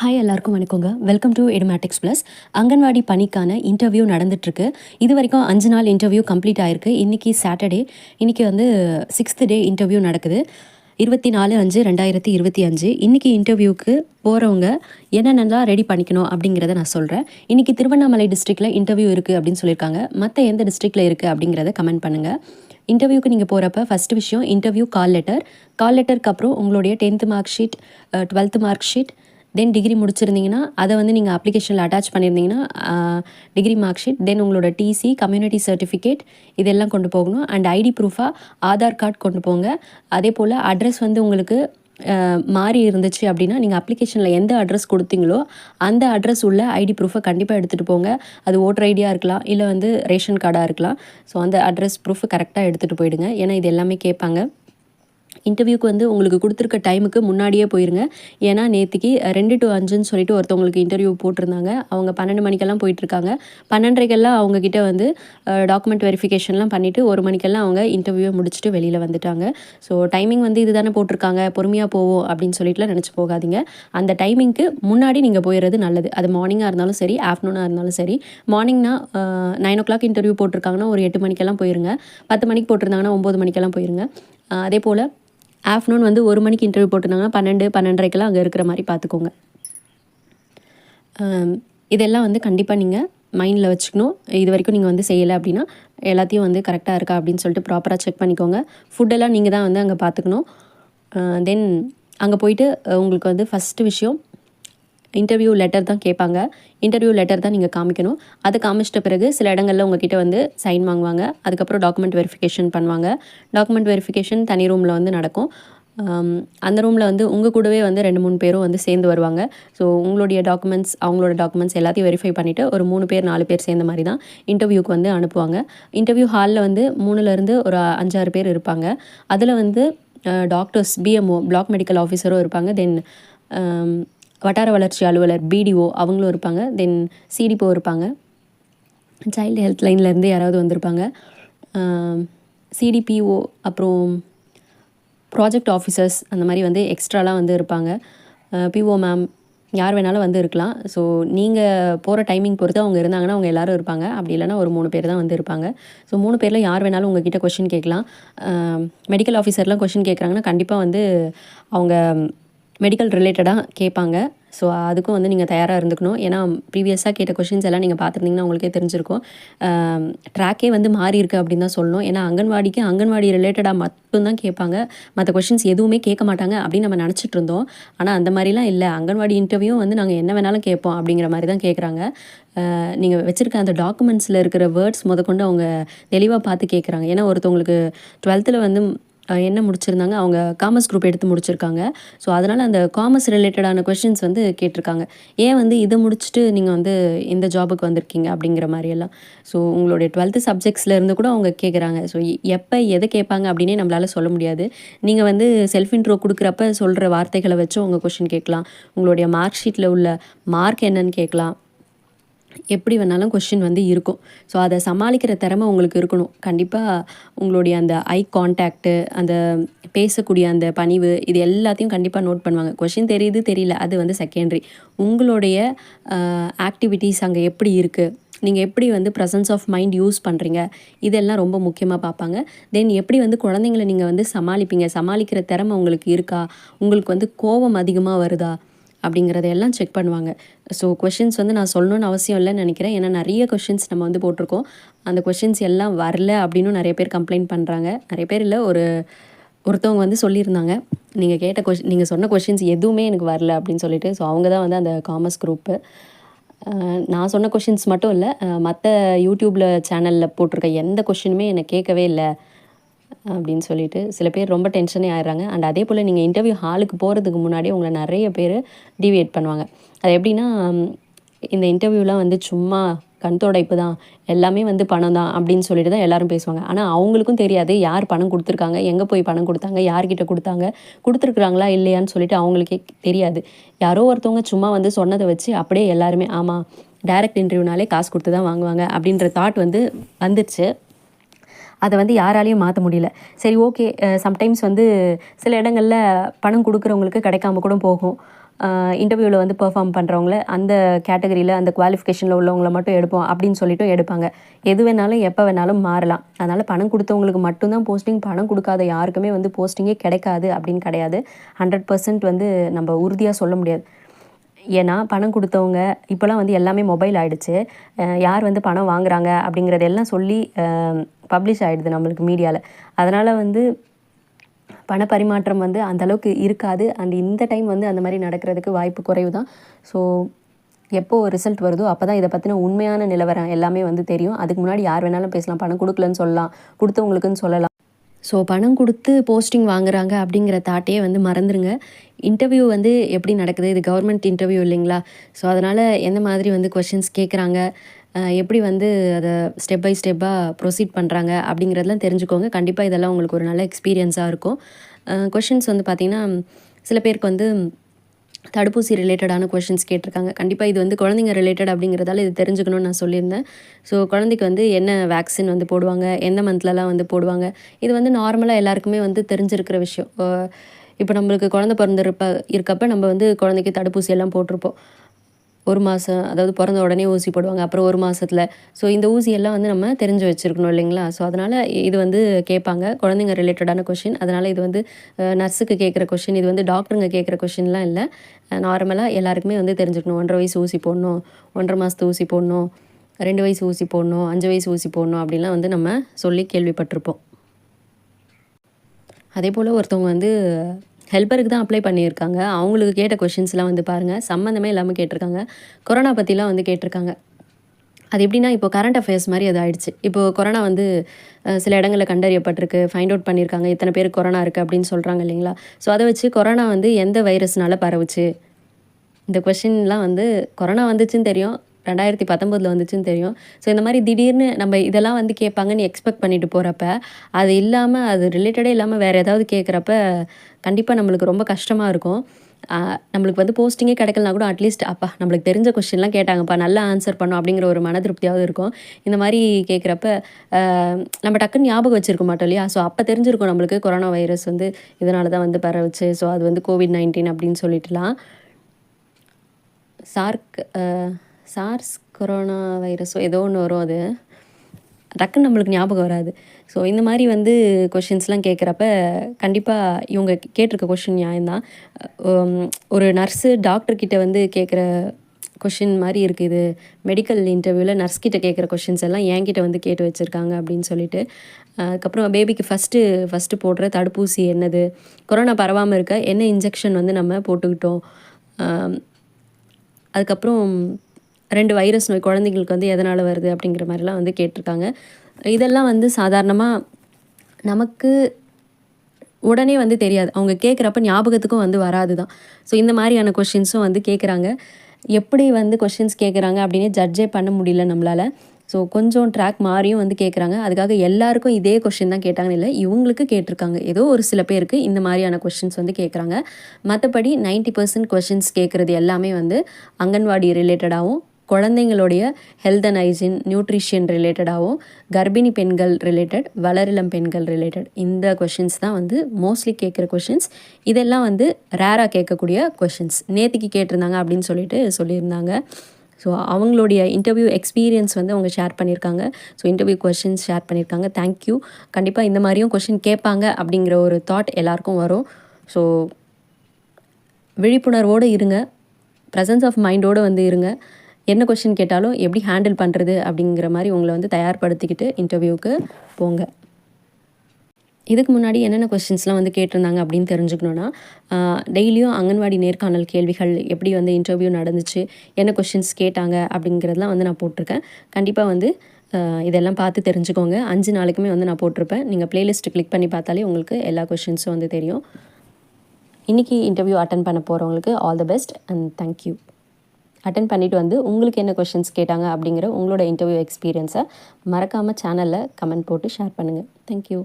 Hi எல்லாருக்கும் வணக்கங்க. Welcome to Edumatics plus anganwadi பணிக்கான இன்டர்வியூ நடந்துட்டுருக்கு. இது வரைக்கும் அஞ்சு நாள் இன்டர்வியூ கம்ப்ளீட் ஆயிருக்கு. இன்றைக்கி சாட்டர்டே இன்றைக்கி வந்து சிக்ஸ்த் டே இன்டர்வியூ நடக்குது. இருபத்தி நாலு அஞ்சு ரெண்டாயிரத்தி இருபத்தி அஞ்சு. இன்றைக்கி இன்டர்வியூக்கு போகிறவங்க என்னென்னலாம் ரெடி பண்ணிக்கணும் அப்படிங்கிறத நான் சொல்கிறேன் இன்றைக்கி திருவண்ணாமலை டிஸ்ட்ரிக்டில் இன்டர்வியூ இருக்குது அப்படின்னு சொல்லியிருக்காங்க. மற்ற எந்த டிஸ்ட்ரிக்டில் இருக்குது அப்படிங்கிறத கமெண்ட் பண்ணுங்கள் இன்டர்வியூக்கு நீங்கள் போகிறப்ப ஃபஸ்ட்டு விஷயம் இன்டர்வியூ கால் லெட்டர் கால் லெட்டருக்கு அப்புறம் உங்களுடைய tenth mark sheet twelfth mark sheet then degree முடிச்சிருந்தீங்கன்னா அதை வந்து நீங்கள் அப்ளிகேஷனில் அட்டாச் பண்ணியிருந்தீங்கன்னா டிகிரி மார்க் ஷீட் தென் உங்களோட டிசி கம்யூனிட்டி சர்டிஃபிகேட் இதெல்லாம் கொண்டு போகணும். அண்ட் ஐடி ப்ரூஃபாக ஆதார் கார்டு கொண்டு போங்க. அதே போல் அட்ரஸ் வந்து உங்களுக்கு மாறி இருந்துச்சு அப்படின்னா நீங்கள் அப்ளிகேஷனில் எந்த அட்ரஸ் கொடுத்தீங்களோ அந்த அட்ரஸ் உள்ள ஐடி ப்ரூஃபை கண்டிப்பாக எடுத்துகிட்டு போங்க. அது ஓட்டர் ஐடியாக இருக்கலாம் இல்லை வந்து ரேஷன் கார்டாக இருக்கலாம். ஸோ அந்த அட்ரஸ் ப்ரூஃப் கரெக்டாக எடுத்துகிட்டு போயிடுங்க. ஏன்னா இது எல்லாமே கேட்பாங்க. இன்டர்வியூக்கு வந்து உங்களுக்கு கொடுத்துருக்க டைமுக்கு முன்னாடியே போயிருங்க. ஏன்னா நேற்றுக்கு ரெண்டு டு அஞ்சுன்னு சொல்லிட்டு ஒருத்தவங்களுக்கு இன்டர்வியூ போட்டிருந்தாங்க. அவங்க பன்னெண்டு மணிக்கெல்லாம் போயிட்டுருக்காங்க. பன்னெண்டரைக்கெல்லாம் அவங்கக்கிட்ட வந்து டாக்குமெண்ட் வெரிஃபிகேஷன்லாம் பண்ணிவிட்டு ஒரு மணிக்கெல்லாம் அவங்க இன்டர்வியூவை முடிச்சுட்டு வெளியில் வந்துட்டாங்க. ஸோ டைமிங் வந்து இது தானே போட்டிருக்காங்க. பொறுமையாக போவோம் அப்படின்னு சொல்லிட்டுலாம் நினச்சி போகாதீங்க. அந்த டைமிங்க்கு முன்னாடி நீங்கள் போயிடுறது நல்லது. அது மார்னிங்காக இருந்தாலும் சரி ஆஃப்டர்நூனாக இருந்தாலும் சரி. மார்னிங்னா நைன் ஓ கிளாக் இன்டர்வியூ போட்டிருக்காங்கன்னா ஒரு எட்டு மணிக்கெல்லாம் போயிருங்க. பத்து மணிக்கு போட்டிருந்தாங்கன்னா ஒம்பது மணிக்கெல்லாம் போயிருங்க. அதே போல் ஆஃப்டர்நூன் வந்து ஒரு மணிக்கு இன்டர்வியூ போட்டிருந்தாங்கன்னா பன்னெண்டு பன்னெண்டரைக்கெல்லாம் அங்கே இருக்கிற மாதிரி பார்த்துக்கோங்க இதெல்லாம் வந்து கண்டிப்பாக நீங்கள் மைண்டில் வச்சுக்கணும். இது வரைக்கும் நீங்கள் வந்து செய்யலை அப்படின்னா எல்லாத்தையும் வந்து கரெக்டாக இருக்கா அப்படின்னு சொல்லிட்டு ப்ராப்பராக செக் பண்ணிக்கோங்க. ஃபுட்டெல்லாம் நீங்கள் தான் வந்து அங்கே பார்த்துக்கணும் தென் அங்கே போயிட்டு உங்களுக்கு வந்து ஃபஸ்ட்டு விஷயம் இன்டர்வியூ லெட்டர் தான் கேட்பாங்க. இன்டர்வியூ லெட்டர் தான் நீங்கள் காமிக்கணும். அது காமிச்சிட்ட பிறகு சில இடங்களில் உங்ககிட்ட வந்து சைன் வாங்குவாங்க. அதுக்கப்புறம் டாக்குமெண்ட் வெரிஃபிகேஷன் பண்ணுவாங்க. டாக்குமெண்ட் வெரிஃபிகேஷன் தனி ரூமில் வந்து நடக்கும். அந்த ரூமில் வந்து உங்கள் கூடவே வந்து ரெண்டு மூணு பேரும் வந்து சேர்ந்து வருவாங்க. ஸோ உங்களுடைய டாக்குமெண்ட்ஸ் அவங்களோட டாக்குமெண்ட்ஸ் எல்லாத்தையும் வெரிஃபை பண்ணிவிட்டு ஒரு மூணு பேர் நாலு பேர் சேர்ந்த மாதிரி தான் இன்டர்வியூக்கு வந்து அனுப்புவாங்க. இன்டர்வியூ ஹாலில் வந்து மூணுலேருந்து ஒரு அஞ்சாறு பேர் இருப்பாங்க. அதில் வந்து டாக்டர்ஸ் பிஎம்ஓ பிளாக் மெடிக்கல் ஆஃபீஸரும் இருப்பாங்க. தென் வட்டார வளர்ச்சி அலுவலர் பிடிஓ அவங்களும் இருப்பாங்க. தென் சிடிஓ இருப்பாங்க. சைல்டு ஹெல்த் லைன்லேருந்து யாராவது வந்திருப்பாங்க. சிடிபிஓ அப்புறம் ப்ராஜெக்ட் ஆஃபீஸர்ஸ் அந்த மாதிரி வந்து எக்ஸ்ட்ராலாம் வந்து இருப்பாங்க. பிஓ மேம் யார் வேணாலும் வந்து இருக்கலாம். ஸோ நீங்கள் போகிற டைமிங் பொறுத்து அவங்க இருந்தாங்கன்னா அவங்க எல்லாரும் இருப்பாங்க. அப்படி இல்லைன்னா ஒரு மூணு பேர் தான் வந்து இருப்பாங்க. ஸோ மூணு பேரில் யார் வேணாலும் உங்ககிட்ட கொஷின் கேட்கலாம். மெடிக்கல் ஆஃபீஸர்லாம் கொஷின் கேட்குறாங்கன்னா கண்டிப்பாக வந்து அவங்க மெடிக்கல் ரிலேட்டடாக கேட்பாங்க. ஸோ அதுக்கும் வந்து நீங்கள் தயாராக இருந்துக்கணும். ஏன்னா ப்ரீவியஸாக கேட்ட கொஷின்ஸ் எல்லாம் நீங்கள் பார்த்துருந்தீங்கன்னா உங்களுக்கே தெரிஞ்சிருக்கும். ட்ராக்கே வந்து மாறி இருக்குது அப்படின்னு தான் சொல்லணும். ஏன்னா அங்கன்வாடிக்கு அங்கன்வாடி ரிலேட்டடாக மட்டும்தான் கேட்பாங்க. மற்ற கொஷின்ஸ் எதுவுமே கேட்க மாட்டாங்க அப்படின்னு நம்ம நினச்சிட்டு இருந்தோம். ஆனால் அந்த மாதிரிலாம் இல்லை. அங்கன்வாடி இன்டர்வியூ வந்து நாங்கள் என்ன வேணாலும் கேட்போம் அப்படிங்கிற மாதிரி தான் கேட்குறாங்க. நீங்கள் வச்சுருக்க அந்த டாக்குமெண்ட்ஸில் இருக்கிற வேர்ட்ஸ் முதற்கொண்டு அவங்க தெளிவாக பார்த்து கேட்குறாங்க. ஏன்னா ஒருத்தவங்களுக்கு டுவெல்த்தில் வந்து என்ன முடிச்சிருந்தாங்க? அவங்க காமர்ஸ் குரூப் எடுத்து முடிச்சிருக்காங்க. ஸோ அதனால் அந்த காமர்ஸ் ரிலேட்டடான கொஷின்ஸ் வந்து கேட்டிருக்காங்க. ஏன் வந்து இதை முடிச்சுட்டு நீங்கள் வந்து இந்த ஜாபுக்கு வந்திருக்கீங்க அப்படிங்கிற மாதிரியெல்லாம்? ஸோ உங்களுடைய டுவெல்த்து சப்ஜெக்ட்ஸில் இருந்து கூட அவங்க கேட்குறாங்க ஸோ எப்போ எதை கேட்பாங்க அப்படின்னே நம்மளால் சொல்ல முடியாது. நீங்கள் வந்து செல்ஃப் இன்ட்ரோ கொடுக்குறப்ப சொல்கிற வார்த்தைகளை வச்சு உங்கள் கொஷின் கேட்கலாம். உங்களுடைய மார்க் ஷீட்டில் உள்ள மார்க் என்னன்னு கேட்கலாம். எப்படி வேணாலும் கொஷின் வந்து இருக்கும். ஸோ அதை சமாளிக்கிற திறமை உங்களுக்கு இருக்கணும். கண்டிப்பாக உங்களுடைய அந்த ஐ கான்டாக்டு அந்த பேசக்கூடிய அந்த பணிவு இது எல்லாத்தையும் கண்டிப்பாக நோட் பண்ணுவாங்க. கொஷின் தெரியுது தெரியல அது வந்து செகண்டரி உங்களுடைய ஆக்டிவிட்டீஸ் அங்கே எப்படி இருக்குது நீங்கள் எப்படி வந்து ப்ரெசன்ஸ் ஆஃப் மைண்ட் யூஸ் பண்ணுறீங்க இதெல்லாம் ரொம்ப முக்கியமாக பார்ப்பாங்க. தென் எப்படி வந்து குழந்தைங்கள நீங்கள் வந்து சமாளிப்பீங்க? சமாளிக்கிற திறமை உங்களுக்கு இருக்கா? உங்களுக்கு வந்து கோபம் அதிகமாக வருதா? அப்படிங்கிறதையெல்லாம் செக் பண்ணுவாங்க. ஸோ கொஷின்ஸ் வந்து நான் சொல்லணும்னு அவசியம் இல்லைன்னு நினைக்கிறேன். ஏன்னா நிறைய கொஷின்ஸ் நம்ம வந்து போட்டிருக்கோம். அந்த கொஷின்ஸ் எல்லாம் வரல அப்படின்னு நிறைய பேர் கம்ப்ளைண்ட் பண்ணுறாங்க நிறைய பேர் இல்லை ஒரு ஒருத்தவங்க வந்து சொல்லியிருந்தாங்க. நீங்கள் கேட்ட கொஷின் நீங்கள் சொன்ன கொஷின்ஸ் எதுவுமே எனக்கு வரல அப்படின்னு சொல்லிட்டு. ஸோ அவங்க தான் வந்து அந்த காமர்ஸ் குரூப்பு நான் சொன்ன கொஷின்ஸ் மட்டும் இல்லை மற்ற யூடியூப்பில் சேனலில் போட்டிருக்க எந்த கொஷினுமே என்னை கேட்கவே இல்லை. அப்படின்னு சொல்லிட்டு சில பேர் ரொம்ப டென்ஷனே ஆயிடுறாங்க. அண்ட் அதே போல் நீங்கள் இன்டர்வியூ ஹாலுக்கு போகிறதுக்கு முன்னாடி உங்களை நிறைய பேர் டிவியேட் பண்ணுவாங்க. அது எப்படின்னா இந்த இன்டர்வியூலாம் வந்து சும்மா கண் துடைப்பு தான். எல்லாமே வந்து பணம் தான் அப்படின்னு சொல்லிட்டு தான் எல்லாரும் பேசுவாங்க. ஆனால் அவங்களுக்கும் தெரியாது யார் பணம் கொடுத்துருக்காங்க எங்கே போய் பணம் கொடுத்தாங்க யார்கிட்ட கொடுத்தாங்க கொடுத்துருக்குறாங்களா இல்லையான்னு சொல்லிட்டு அவங்களுக்கே தெரியாது. யாரோ ஒருத்தவங்க சும்மா வந்து சொன்னதை வச்சு அப்படியே எல்லாருமே ஆமாம் டைரக்ட் இன்டர்வியூனாலே காசு கொடுத்து தான் வாங்குவாங்க அப்படின்ற தாட் வந்து வந்துச்சு அதை வந்து யாராலையும் மாற்ற முடியல. சரி ஓகே சம்டைம்ஸ் வந்து சில இடங்களில் பணம் கொடுக்குறவங்களுக்கு கிடைக்காம கூட போகும். இன்டர்வியூவில் வந்து பெர்ஃபார்ம் பண்ணுறவங்கள அந்த கேட்டகரியில் அந்த குவாலிஃபிகேஷனில் உள்ளவங்கள மட்டும் எடுப்போம் அப்படின்னு சொல்லிட்டு எடுப்பாங்க. எது வேணாலும் எப்போ வேணாலும் மாறலாம். அதனால் பணம் கொடுத்தவங்களுக்கு மட்டும்தான் போஸ்டிங் பணம் கொடுக்காத யாருக்குமே வந்து போஸ்டிங்கே கிடைக்காது அப்படின்னு கிடையாது. ஹண்ட்ரட் பர்சன்ட் வந்து நம்ம உறுதியாக சொல்ல முடியாது. ஏன்னா பணம் கொடுத்தவங்க இப்போலாம் வந்து எல்லாமே மொபைல் ஆகிடுச்சு யார் வந்து பணம் வாங்குறாங்க அப்படிங்கிறதெல்லாம் சொல்லி பப்ளிஷ் ஆகிடுது நம்மளுக்கு மீடியாவில் அதனால் வந்து பண பரிமாற்றம் வந்து அந்தளவுக்கு இருக்காது. அண்ட் இந்த டைம் வந்து அந்த மாதிரி நடக்கிறதுக்கு வாய்ப்பு குறைவு தான் ஸோ எப்போ ரிசல்ட் வருதோ அப்போ தான் இதை பற்றின உண்மையான நிலவரம் எல்லாமே வந்து தெரியும். அதுக்கு முன்னாடி யார் வேணாலும் பேசலாம். பணம் கொடுக்கலன்னு சொல்லலாம். கொடுத்தவங்களுக்குன்னு சொல்லலாம். ஸோ பணம் கொடுத்து போஸ்டிங் வாங்குறாங்க அப்படிங்கிற தாட்டையே வந்து மறந்துடுங்க இன்டர்வியூ வந்து எப்படி நடக்குது? இது கவர்மெண்ட் இன்டர்வியூ இல்லைங்களா? ஸோ அதனால் எந்த மாதிரி வந்து கொஷின்ஸ் கேட்குறாங்க எப்படி வந்து அதை ஸ்டெப் பை ஸ்டெப்பாக ப்ரொசீட் பண்ணுறாங்க அப்படிங்கிறதெல்லாம் தெரிஞ்சுக்கோங்க. கண்டிப்பாக இதெல்லாம் உங்களுக்கு ஒரு நல்ல எக்ஸ்பீரியன்ஸாக இருக்கும். கொஷின்ஸ் வந்து பார்த்திங்கன்னா சில பேருக்கு வந்து தடுப்பூசி ரிலேட்டடான கொஷின்ஸ் கேட்டிருக்காங்க. கண்டிப்பாக இது வந்து குழந்தைங்க ரிலேட்டட் அப்படிங்கிறதால இது தெரிஞ்சுக்கணும்னு நான் சொல்லியிருந்தேன். ஸோ குழந்தைக்கு வந்து என்ன வேக்சின் வந்து போடுவாங்க எந்த மந்த்லலாம் வந்து போடுவாங்க இது வந்து நார்மலாக எல்லாருக்குமே வந்து தெரிஞ்சிருக்கிற விஷயம். இப்போ நம்மளுக்கு குழந்த பிறந்திருப்ப இருக்கப்போ நம்ம வந்து குழந்தைக்கு தடுப்பூசி எல்லாம் போட்டிருப்போம். ஒரு மாதம் அதாவது பிறந்த உடனே ஊசி போடுவாங்க. அப்புறம் ஒரு மாதத்தில் ஸோ இந்த ஊசியெல்லாம் வந்து நம்ம தெரிஞ்சு வச்சுருக்கணும் இல்லைங்களா? ஸோ அதனால் இது வந்து கேட்பாங்க. குழந்தைங்க ரிலேட்டடான கொஷின் அதனால் இது வந்து நர்ஸுக்கு கேட்குற கொஷின் இது வந்து டாக்டருங்க கேட்குற கொஷின்லாம் இல்லை. நார்மலாக எல்லாருக்குமே வந்து தெரிஞ்சுக்கணும். ஒன்றரை வயசு ஊசி போடணும் ஒன்றரை மாதத்து ஊசி போடணும் ரெண்டு வயசு ஊசி போடணும் அஞ்சு வயசு ஊசி போடணும் அப்படின்லாம் வந்து நம்ம சொல்லி கேள்விப்பட்டிருப்போம். அதே போல் ஒருத்தவங்க வந்து ஹெல்ப்பருக்கு தான் அப்ளை பண்ணியிருக்காங்க. அவங்களுக்கு கேட்ட கொஷின்ஸ்லாம் வந்து பாருங்கள் சம்மந்தமே இல்லாமல் கேட்டிருக்காங்க. கொரோனா பற்றிலாம் வந்து கேட்டிருக்காங்க. அது எப்படின்னா இப்போ கரண்ட் அஃபேர்ஸ் மாதிரி அது ஆயிடுச்சு. இப்போது கொரோனா வந்து சில இடங்களில் கண்டறியப்பட்டிருக்கு. ஃபைண்ட் அவுட் பண்ணியிருக்காங்க. இத்தனை பேர் கொரோனா இருக்குது அப்படின்னு சொல்கிறாங்க இல்லைங்களா? ஸோ அதை வச்சு கொரோனா வந்து எந்த வைரஸ்னால பரவுச்சு? இந்த கொஷின்லாம் வந்து கொரோனா வந்துச்சுன்னு தெரியும். ரெண்டாயிரத்தி பத்தொம்போதில் வந்துச்சுன்னு தெரியும். ஸோ இந்த மாதிரி திடீர்னு நம்ம இதெல்லாம் வந்து கேட்பாங்கன்னு எக்ஸ்பெக்ட் பண்ணிட்டு போகிறப்ப அது இல்லாமல் அது ரிலேட்டடே இல்லாமல் வேறு ஏதாவது கேட்குறப்ப கண்டிப்பாக நம்மளுக்கு ரொம்ப கஷ்டமாக இருக்கும். நம்மளுக்கு வந்து போஸ்டிங்கே கிடைக்கலனா கூட அட்லீஸ்ட் அப்பா நம்மளுக்கு தெரிஞ்ச கொஷின்லாம் கேட்டாங்கப்பா நல்லா ஆன்சர் பண்ணோம் அப்படிங்கிற ஒரு மன திருப்தியாவது இருக்கும். இந்த மாதிரி கேட்குறப்ப நம்ம டக்குன்னு ஞாபகம் வச்சுருக்க மாட்டோம் இல்லையா? ஸோ அப்போ தெரிஞ்சிருக்கும் நம்மளுக்கு கொரோனா வைரஸ் வந்து இதனால தான் வந்து பரவுச்சு. ஸோ அது வந்து கோவிட் நைன்டீன் அப்படின்னு சொல்லிட்டுலாம். சார்க் சார்ஸ் கொரோனா வைரஸோ ஏதோ ஒன்று வரும் அது. டக்குன்னு நம்மளுக்கு ஞாபகம் வராது. ஸோ இந்த மாதிரி வந்து கொஷின்ஸ்லாம் கேட்குறப்ப கண்டிப்பாக இவங்க கேட்டிருக்க கொஷின் நியாயம்தான். ஒரு நர்ஸு டாக்டர்கிட்ட வந்து கேட்குற கொஷின் மாதிரி இருக்குது இது. மெடிக்கல் இன்டர்வியூவில் நர்ஸ் கிட்ட கேட்குற கொஷின்ஸ் எல்லாம் என்கிட்ட வந்து கேட்டு வச்சுருக்காங்க அப்படின்னு சொல்லிட்டு. அதுக்கப்புறம் பேபிக்கு ஃபஸ்ட்டு ஃபஸ்ட்டு போடுற தடுப்பூசி என்னது? கொரோனா பரவாமல் இருக்க என்ன இன்ஜெக்ஷன் வந்து நம்ம போட்டுக்கிட்டோம்? அதுக்கப்புறம் ரெண்டு வைரஸ் நோய் குழந்தைங்களுக்கு வந்து எதனால் வருது அப்படிங்கிற மாதிரிலாம் வந்து கேட்டிருக்காங்க. இதெல்லாம் வந்து சாதாரணமாக நமக்கு உடனே வந்து தெரியாது. அவங்க கேட்குறப்ப ஞாபகத்துக்கும் வந்து வராது தான் ஸோ இந்த மாதிரியான கொஷின்ஸும் வந்து கேட்குறாங்க. எப்படி வந்து கொஷின்ஸ் கேட்குறாங்க அப்படின்னு ஜட்ஜே பண்ண முடியல நம்மளால். ஸோ கொஞ்சம் ட்ராக் மாறியும் வந்து கேட்குறாங்க. அதுக்காக எல்லாருக்கும் இதே கொஷின் தான் கேட்டாங்கன்னு இல்லை இவங்களுக்கு கேட்டிருக்காங்க. ஏதோ ஒரு சில பேருக்கு இந்த மாதிரியான கொஷின்ஸ் வந்து கேட்குறாங்க. மற்றபடி நைன்ட்டி பர்சன்ட் கொஷின்ஸ் கேட்குறது எல்லாமே வந்து அங்கன்வாடி ரிலேட்டடாகவும் குழந்தைங்களுடைய ஹெல்த் அண்ட் ஹைஜின் நியூட்ரிஷியன் ரிலேட்டடாகவும் கர்ப்பிணி பெண்கள் ரிலேட்டட் வளரிளம் பெண்கள் ரிலேட்டட் இந்த கொஷின்ஸ் தான் வந்து மோஸ்ட்லி கேட்குற கொஷின்ஸ் இதெல்லாம் வந்து ரேராக கேட்கக்கூடிய கொஷின்ஸ் நேற்றுக்கு கேட்டிருந்தாங்க அப்படின்னு சொல்லிட்டு சொல்லியிருந்தாங்க. ஸோ அவங்களுடைய இன்டர்வியூ எக்ஸ்பீரியன்ஸ் வந்து அவங்க ஷேர் பண்ணியிருக்காங்க. ஸோ இன்டர்வியூ கொஷின்ஸ் ஷேர் பண்ணியிருக்காங்க. தேங்க்யூ கண்டிப்பாக இந்த மாதிரியும் கொஷின் கேட்பாங்க அப்படிங்கிற ஒரு தாட் எல்லாருக்கும் வரும். ஸோ விழிப்புணர்வோடு இருங்க. ப்ரெசன்ஸ் ஆஃப் மைண்டோடு வந்து இருங்க. என்ன கொஷின் கேட்டாலும் எப்படி ஹேண்டில் பண்ணுறது அப்படிங்கிற மாதிரி உங்களை வந்து தயார்படுத்திக்கிட்டு இன்டர்வியூவுக்கு போங்க. இதுக்கு முன்னாடி என்னென்ன கொஸ்டின்ஸ்லாம் வந்து கேட்டிருந்தாங்க அப்படின்னு தெரிஞ்சுக்கணுன்னா டெய்லியும் அங்கன்வாடி நேர்காணல் கேள்விகள் எப்படி வந்து இன்டர்வியூ நடந்துச்சு என்ன கொஷின்ஸ் கேட்டாங்க அப்படிங்கிறதெல்லாம் வந்து நான் போட்டிருக்கேன். கண்டிப்பாக வந்து இதெல்லாம் பார்த்து தெரிஞ்சுக்கோங்க. அஞ்சு நாளைக்குமே வந்து நான் போட்டிருப்பேன். நீங்கள் ப்ளேலிஸ்ட்டு கிளிக் பண்ணி பார்த்தாலே உங்களுக்கு எல்லா கொஷின்ஸும் வந்து தெரியும். இன்றைக்கி இன்டர்வியூ அட்டன் பண்ண போகிறவங்களுக்கு all the best and thank you attend பண்ணிவிட்டு வந்து உங்களுக்கு என்ன கொஷின்ஸ் கேட்டாங்க அப்படிங்கிற உங்களோட இன்டர்வியூ எக்ஸ்பீரியன்ஸை மறக்காமல் சேனலில் கமெண்ட் போட்டு ஷேர் பண்ணுங்கள் தேங்க்யூ